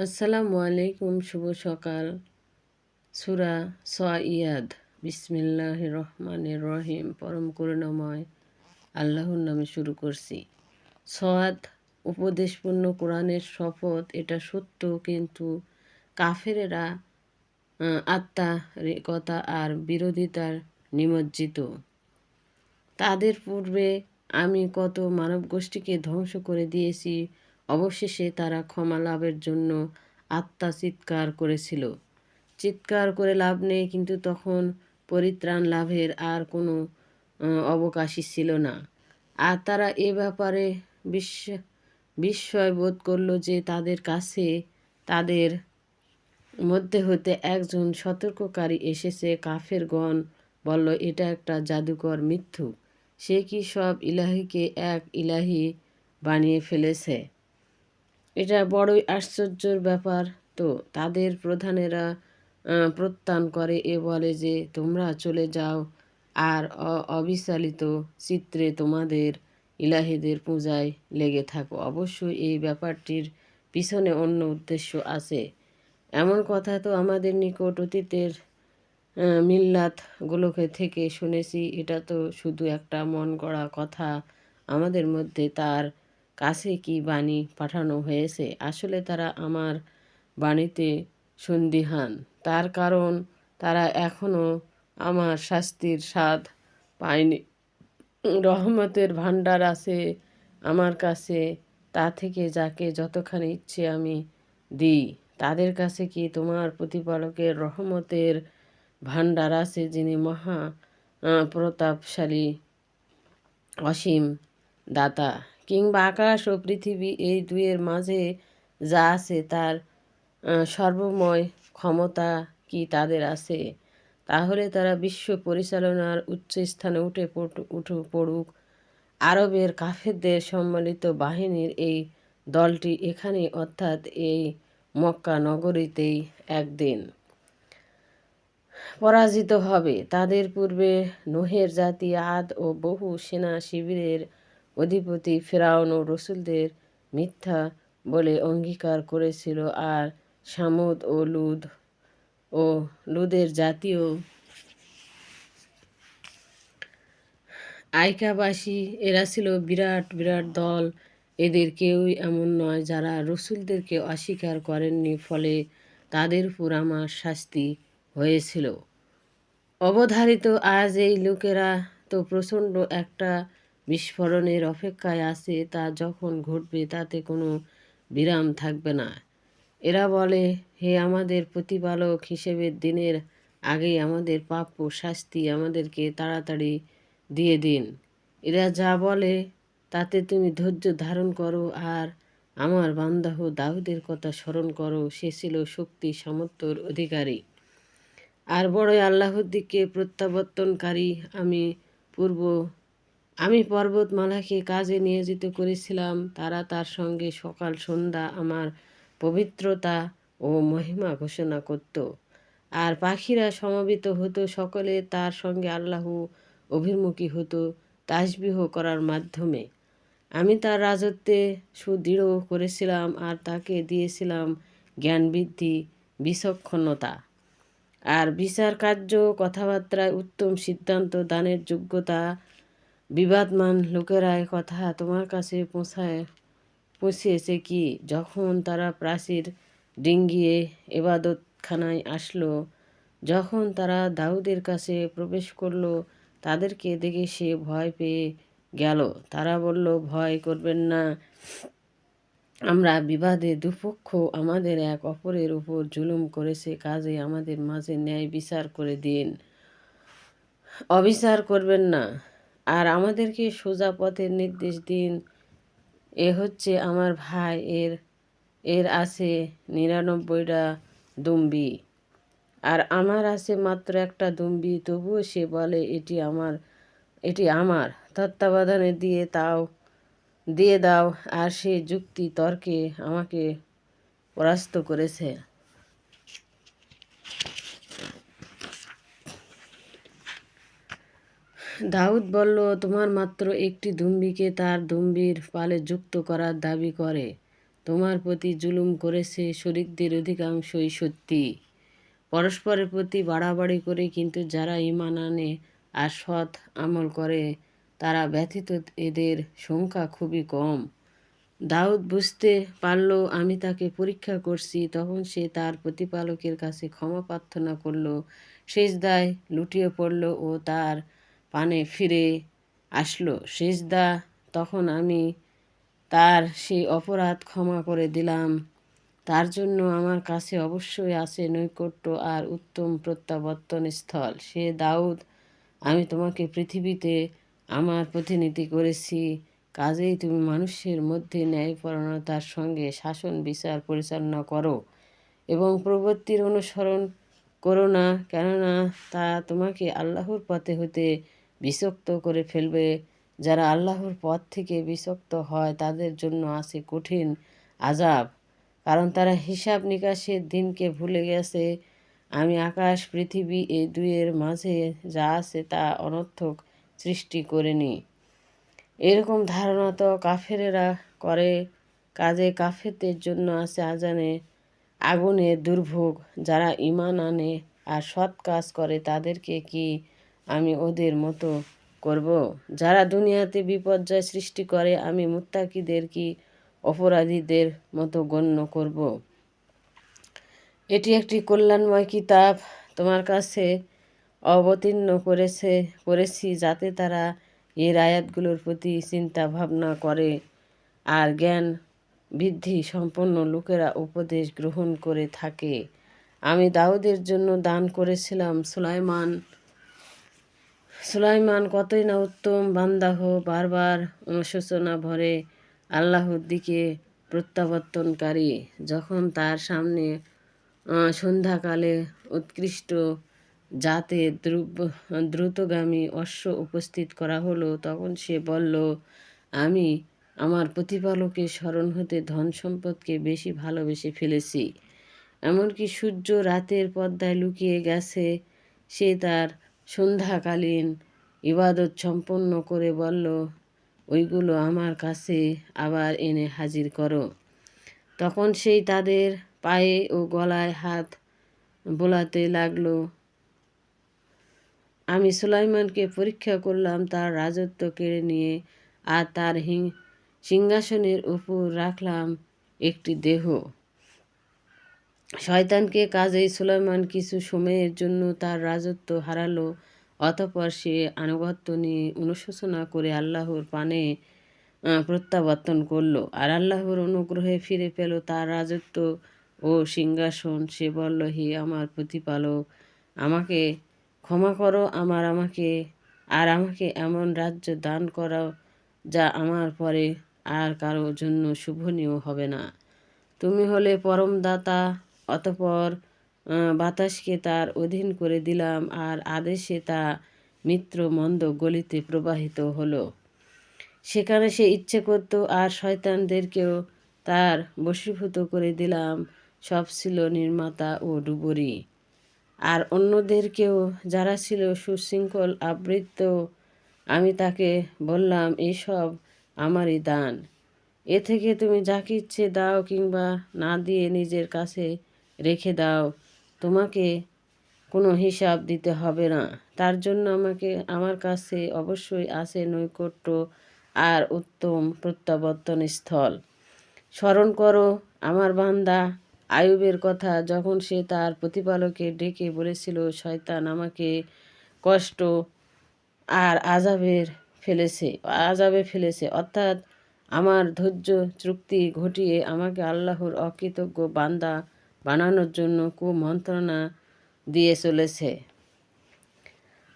আসসালামু আলাইকুম, শুভ সকাল। সুরা ইয়াদ বিসমিল্লাহ রহমান রহিম, পরম করুণাময়, আল্লাহর নামে শুরু করছি। সয়াদ উপদেশপূর্ণ কোরআনের শপথ, এটা সত্য, কিন্তু কাফেরেরা আত্মারিকতা আর বিরোধিতার নিমজ্জিত। তাদের পূর্বে আমি কত মানব গোষ্ঠীকে ধ্বংস করে দিয়েছি অবশেষে তারা ক্ষমা লাভের জন্য আত্মা চিৎকার করেছিল। চিৎকার করে লাভ নেই, কিন্তু তখন পরিত্রাণ লাভের আর কোনো অবকাশই ছিল না। আর তারা এ ব্যাপারে বিশ্ব বিস্ময় বোধ করল যে তাদের কাছে, তাদের মধ্যে হতে একজন সতর্ককারী এসেছে কাফের গণ বলল, এটা একটা জাদুকর মিথ্যু সে কি সব ইলাহিকে এক ইলাহি বানিয়ে ফেলেছে? এটা বড়ই আশ্চর্যর ব্যাপার। তো তাদের প্রধানেরা প্রত্যান করে এ বলে যে, তোমরা চলে যাও আর অবিচালিত চিত্রে তোমাদের ইলাহিদের পূজায় লেগে থাকো। অবশ্যই এই ব্যাপারটির পিছনে অন্য উদ্দেশ্য আছে। এমন কথা তো আমাদের নিকট অতীতের মিল্লাতগুলোকে থেকে শুনেছি। এটা তো শুধু একটা মন গড়া কথা আমাদের মধ্যে তার কাছে কি বাণী পাঠানো হয়েছে? আসলে তারা আমার বাণীতে সন্দিহান। তার কারণ, তারা এখনও আমার শাস্তির স্বাদ পায়নি। রহমতের ভাণ্ডার আছে আমার কাছে, তা থেকে যাকে যতখানি ইচ্ছে আমি দিই। তাদের কাছে কি তোমার প্রতিপালকের রহমতের ভাণ্ডার আছে, যিনি মহা প্রতাপশালী, অসীম দাতা? কিংবা আকাশ ও পৃথিবী এই দুয়ের মাঝে যা আছে তার সর্বময় ক্ষমতা কি তাদের আছে? তাহলে তারা বিশ্ব পরিচালনার উচ্চ স্থানে উঠে উঠে পড়ুক। আরবের কাফেরদের সম্মিলিত বাহিনীর এই দলটি এখানে অর্থাৎ এই মক্কা নগরীতেই একদিন পরাজিত হবে। তাদের পূর্বে নোহের জাতি আদ ও বহু সেনা শিবিরের অধিপতি ফেরাউন ও রসুলদের মিথ্যা বলে অঙ্গীকার করেছিল আর সামুদ ও লুদ ও লুদের জাতীয় আইকাবাসী, এরা ছিল বিরাট বিরাট দল। এদের কেউই এমন নয় যারা রসুলদেরকে অস্বীকার করেননি, ফলে তাদের উপর আমার শাস্তি হয়েছিল। অবধারিত আজ এই লোকেরা তো প্রচণ্ড একটা বিস্ফোরণের অপেক্ষায় আছে তা যখন ঘটবে তাতে কোনো বিরাম থাকবে না। এরা বলে, হে আমাদের প্রতিপালক হিসেবে দিনের আগেই আমাদের প্রাপ্য শাস্তি আমাদেরকে তাড়াতাড়ি দিয়ে দিন। এরা যা বলে, তাতে তুমি ধৈর্য ধারণ করো আর আমার বান্দাহ দাউদের কথা স্মরণ করো। সে ছিল শক্তি, সামর্থ্যর অধিকারী। আর বড়ই আল্লাহর দিকে প্রত্যাবর্তনকারী। আমি পূর্ব আমি পর্বতমালাকে কাজে নিয়োজিত করেছিলাম। তারা তার সঙ্গে সকাল, সন্ধ্যা আমার পবিত্রতা ও মহিমা ঘোষণা করত। আর পাখিরা সমবেত হতো, সকলে তার সঙ্গে আল্লাহ অভিমুখী হতো তাসবিহ করার মাধ্যমে। আমি তার রাজত্বে সুদৃঢ় করেছিলাম আর তাকে দিয়েছিলাম জ্ঞান বৃদ্ধি বিচক্ষণতা। আর বিচার কার্য, কথাবার্তায় উত্তম সিদ্ধান্ত, দানের যোগ্যতা বিবাদমান লোকেরা কথা তোমার কাছে পৌঁছায়, পৌঁছিয়েছে কি? যখন তারা প্রাচীর ডিঙ্গিয়ে এবাদতখানায় আসলো, যখন তারা দাউদের কাছে প্রবেশ করল, তাদেরকে দেখে সে ভয় পেয়ে গেল। তারা বলল, ভয় করবেন না। আমরা বিবাদে দুপক্ষ আমাদের এক অপরের উপর জুলুম করেছে, কাজে আমাদের মাঝে ন্যায় বিচার করে দিন। অবিচার করবেন না। আর আমাদেরকে সোজা পথের নির্দেশ দিন। এ হচ্ছে আমার ভাই, এর এর আছে নিরানব্বইটা দুম্বি। আর আমার আছে মাত্র একটা দুম্বি, তবুও সে বলে, এটি আমার এটি আমার তত্ত্বাবধানে দিয়ে তাও, দিয়ে দাও। আর সে যুক্তি তর্কে আমাকে পরাস্ত করেছে। দাউদ বলল, তোমার মাত্র একটি দুম্বিকে তার দুম্বির পালে যুক্ত করার দাবি করে। তোমার প্রতি জুলুম করেছে শরিকদের অধিকাংশই সত্যি। পরস্পরের প্রতি বাড়াবাড়ি করে কিন্তু যারা ইমান আনে আর সৎ আমল করে, তারা ব্যথিত এদের সংখ্যা খুবই কম। দাউদ বুঝতে পারল, আমি তাকে পরীক্ষা করছি। তখন সে তার প্রতিপালকের কাছে ক্ষমা প্রার্থনা করল। সেজদায় লুটিয়ে পড়ল ও তার পানে ফিরে আসলো। সেজদা তখন আমি তার সেই অপরাধ ক্ষমা করে দিলাম। তার জন্য আমার কাছে অবশ্যই আছে নৈকট্য আর উত্তম প্রত্যাবর্তন স্থল। সে দাউদ, আমি তোমাকে পৃথিবীতে আমার প্রতিনিধি করেছি। কাজেই তুমি মানুষের মধ্যে ন্যায়পরণতার সঙ্গে শাসন, বিচার পরিচালনা করো এবং প্রবৃত্তির অনুসরণ করো না। কেননা তা তোমাকে আল্লাহর পথে হতে বিসক্ত করে ফেলবে। যারা আল্লাহর পথ থেকে বিষক্ত হয়, তাদের জন্য আছে কঠিন আজাব কারণ তারা হিসাব নিকাশের দিনকে ভুলে গেছে। আমি আকাশ, পৃথিবী এই দুইয়ের মাঝে যা আছে তা অনর্থক সৃষ্টি করিনি। এরকম ধারণা তো কাফেরেরা করে। কাজে কাফেরদের জন্য আছে আজানে আগুনে দুর্ভোগ। যারা ইমান আনে আর সৎ কাজ করে, তাদেরকে কি আমি ওদের মতো করব। যারা দুনিয়াতে বিপর্যয় সৃষ্টি করে, আমি মুত্তাকিদের কি অপরাধীদের মতো গণ্য করব? এটি একটি কল্যাণময় কিতাব। তোমার কাছে অবতীর্ণ করেছে, করেছি যাতে তারা এর আয়াতগুলোর প্রতি চিন্তা ভাবনা করে আর জ্ঞান বৃদ্ধি সম্পন্ন লোকেরা উপদেশ গ্রহণ করে থাকে। আমি দাউদের জন্য দান করেছিলাম সুলাইমান সুলাইমান কতই না উত্তম বান্দাহ বারবার অনুশোচনা ভরে আল্লাহর দিকে প্রত্যাবর্তনকারী, যখন তার সামনে সন্ধ্যাকালে উৎকৃষ্ট যাতে দ্রুতগামী অশ্ব উপস্থিত করা হলো, তখন সে বলল, আমি আমার প্রতিপালকের স্মরণ হতে ধন সম্পদকে বেশি ভালোবেসে ফেলেছি। এমনকি সূর্য রাতের পর্দায় লুকিয়ে গেছে, সে তার সন্ধ্যাকালীন ইবাদত সম্পন্ন করে বলল, ওইগুলো আমার কাছে আবার এনে হাজির করো। তখন সেই তাদের পায়ে ও গলায় হাত বোলাতে লাগল। আমি সুলাইমানকে পরীক্ষা করলাম, তার রাজত্ব কেড়ে নিয়ে আর তার সিংহাসনের উপর রাখলাম একটি দেহ। শয়তানকে কাজেই সুলাইমান কিছু সময়ের জন্য তার রাজত্ব হারালো, অতপর সে আনুগত্য নিয়ে অনুশোচনা করে আল্লাহর পানে প্রত্যাবর্তন করল। আর আল্লাহর অনুগ্রহে ফিরে পেল তার রাজত্ব ও সিংহাসন। সে বলল, হে আমার প্রতিপালক, আমাকে ক্ষমা করো, আমার আমাকে, আর আমাকে এমন রাজ্য দান করাও যা আমার পরে আর কারও জন্য শুভনীয় হবে না। তুমি হলে পরম দাতা অতপর বাতাসকে তার অধীন করে দিলাম আর আদেশে তা মিত্র মন্দ গলিতে প্রবাহিত হলো। সেখানে সে ইচ্ছে করত আর শয়তানদেরকেও তার বশীভূত করে দিলাম। সব ছিল নির্মাতা ও ডুবুরি। আর অন্যদেরকেও যারা ছিল সুশৃঙ্খল আবৃত্ত, আমি তাকে বললাম, এসব আমারই দান। এ থেকে তুমি যাকে ইচ্ছে দাও কিংবা না দিয়ে নিজের কাছে রেখে দাও। তোমাকে কোনো হিসাব দিতে হবে না। তার জন্য আমাকে, আমার কাছে অবশ্যই আছে নৈকট্য আর উত্তম প্রত্যাবর্তন স্থল। স্মরণ করো, আমার বান্দা, আয়ুবের কথা। যখন সে তার প্রতিপালকে ডেকে বলেছিল, শয়তান আমাকে কষ্ট আর আজাবের ফেলেছে আজাবে ফেলেছে, অর্থাৎ আমার ধৈর্য চুক্তি ঘটিয়ে আমাকে আল্লাহর অকৃতজ্ঞ বান্দা বানানোর জন্য কুমন্ত্রণা দিয়ে চলেছে।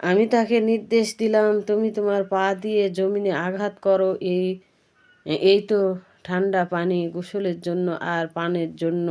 আমি তাকে নির্দেশ দিলাম, তুমি তোমার পা দিয়ে জমিনে আঘাত করো। এই এই তো ঠান্ডা পানি গোসলের জন্য আর পানের জন্য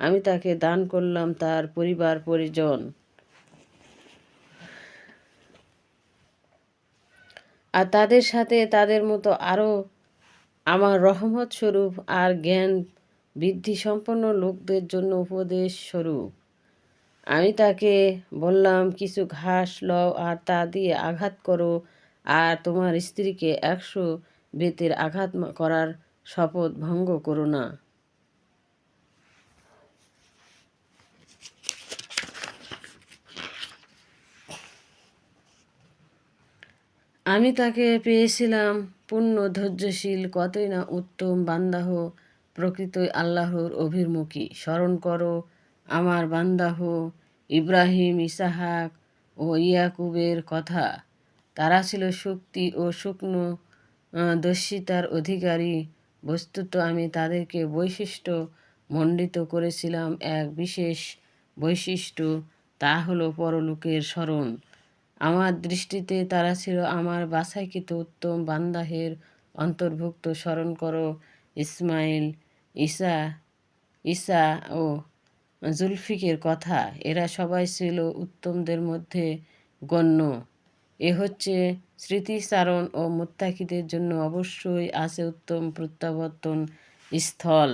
আমি তাকে দান করলাম তার পরিবার পরিজন। আর তাদের সাথে তাদের মতো আরও আমার রহমত স্বরূপ আর জ্ঞান বৃদ্ধি সম্পন্ন লোকদের জন্য উপদেশ স্বরূপ। আমি তাকে বললাম, কিছু ঘাস লও আর তা দিয়ে আঘাত করো, আর তোমার স্ত্রীকে একশো বেতের আঘাত করার শপথ ভঙ্গ করো না। আমি তাকে পেয়েছিলাম পূর্ণ ধৈর্যশীল, কতই না উত্তম বান্দাহ। প্রকৃতই আল্লাহর অভিমুখী। স্মরণ করো, আমার বান্দাহ ইব্রাহিম, ইসাহাক ও ইয়াকুবের কথা। তারা ছিল শক্তি ও শুকনো দস্যিতার অধিকারী। বস্তুত আমি তাদেরকে বৈশিষ্ট্য মণ্ডিত করেছিলাম, এক বিশেষ বৈশিষ্ট্য, তা হলো পরলোকের স্মরণ। আমার দৃষ্টিতে তারা ছিল আমার বাছাইকৃত উত্তম বান্দাহের অন্তর্ভুক্ত। স্মরণ করো, ইসমাইল ঈসা ঈসা ও জুলফিকের কথা। এরা সবাই ছিল উত্তমদের মধ্যে গণ্য। এ হচ্ছে স্মৃতিচারণ ও মোত্তাকিদের জন্য অবশ্যই আছে উত্তম প্রত্যাবর্তন স্থল।